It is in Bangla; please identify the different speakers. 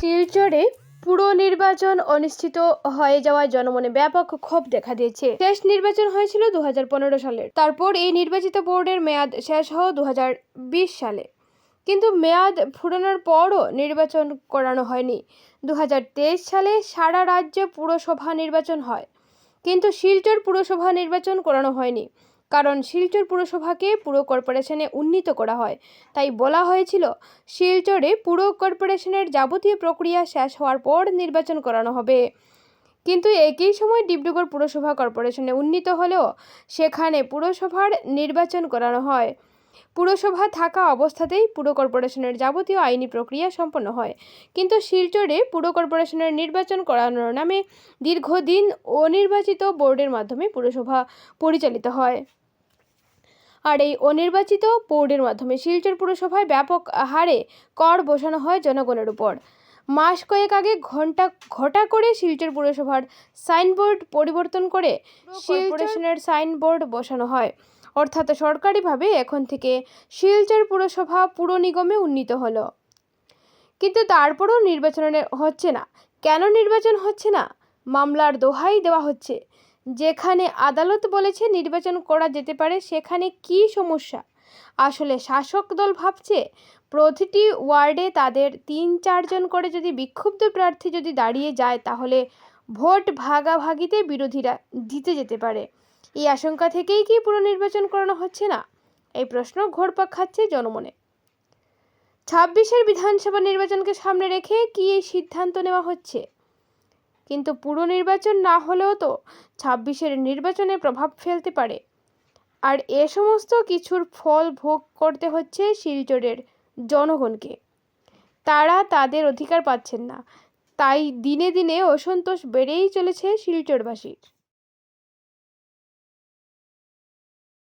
Speaker 1: শিলচরে পুরো নির্বাচন অনিশ্চিত হয়ে যাওয়ায় জনমনে ব্যাপক ক্ষোভ দেখা দিয়েছে। শেষ নির্বাচন হয়েছিল দু হাজার পনেরো সালের। তারপর এই নির্বাচিত বোর্ডের মেয়াদ শেষ হয় দু সালে। কিন্তু মেয়াদ ফুরানোর পরও নির্বাচন করানো হয়নি। দু হাজার তেইশ সালে সারা রাজ্যে পুরসভা নির্বাচন হয়। কিন্তু শিলচর পুরসভা নির্বাচন করানো হয়নি। কারণ শিলচর পুরসভাকে পুরো কর্পোরেশনে উন্নীত করা হয়। তাই বলা হয়েছিল, শিলচরে পুর কর্পোরেশনের যাবতীয় প্রক্রিয়া শেষ হওয়ার পর নির্বাচন করানো হবে। কিন্তু একই সময় ডিব্রুগড় পুরসভা কর্পোরেশনে উন্নীত হলেও, সেখানে পুরসভার নির্বাচন করানো হয়। পুরসভা থাকা অবস্থাতেই পুর কর্পোরেশনের যাবতীয় আইনি প্রক্রিয়া সম্পন্ন হয়। কিন্তু শিলচরে পুর কর্পোরেশনের নির্বাচন করানোর নামে দীর্ঘদিন অনির্বাচিত বোর্ডের মাধ্যমে পুরসভা পরিচালিত হয়। আর এই অনির্বাচিত বোর্ডের মাধ্যমে শিলচর পুরসভায় ব্যাপক হারে কর বসানো হয় জনগণের উপর। মাস কয়েক আগে ঘণ্টা ঘটা করে শিলচর পুরসভার সাইনবোর্ড পরিবর্তন করে কর্পোরেশনের সাইনবোর্ড বসানো হয়। অর্থাৎ সরকারিভাবে এখন থেকে শিলচর পুরসভা পুর নিগমে উন্নীত হলো। কিন্তু তারপরেও নির্বাচন হচ্ছে না। কেন নির্বাচন হচ্ছে না? মামলার দোহাই দেওয়া হচ্ছে। যেখানে আদালত বলেছে নির্বাচন করা যেতে পারে, সেখানে কি সমস্যা? আসলে শাসক দল ভাবছে প্রতিটি ওয়ার্ডে তাদের তিন চারজন করে যদি বিক্ষুব্ধ প্রার্থী যদি দাঁড়িয়ে যায়, তাহলে ভোট ভাগাভাগিতে বিরোধীরা জিতে যেতে পারে। এই আশঙ্কা থেকেই কি পুনর্নির্বাচন করানো হচ্ছে না? এই প্রশ্ন ঘোরপাক খাচ্ছে জনমনে। ছাব্বিশের বিধানসভা নির্বাচনকে সামনে রেখে কি এই সিদ্ধান্ত নেওয়া হচ্ছে? কিন্তু পুরো নির্বাচন না হলেও তো ছাব্বিশের নির্বাচনে প্রভাব ফেলতে পারে। আর এ সমস্ত কিছুর ফল ভোগ করতে হচ্ছে শিলচরের জনগণকে। তারা তাদের অধিকার পাচ্ছেন না। তাই দিনে দিনে অসন্তোষ বেড়েই চলেছে শিলচরবাসীর।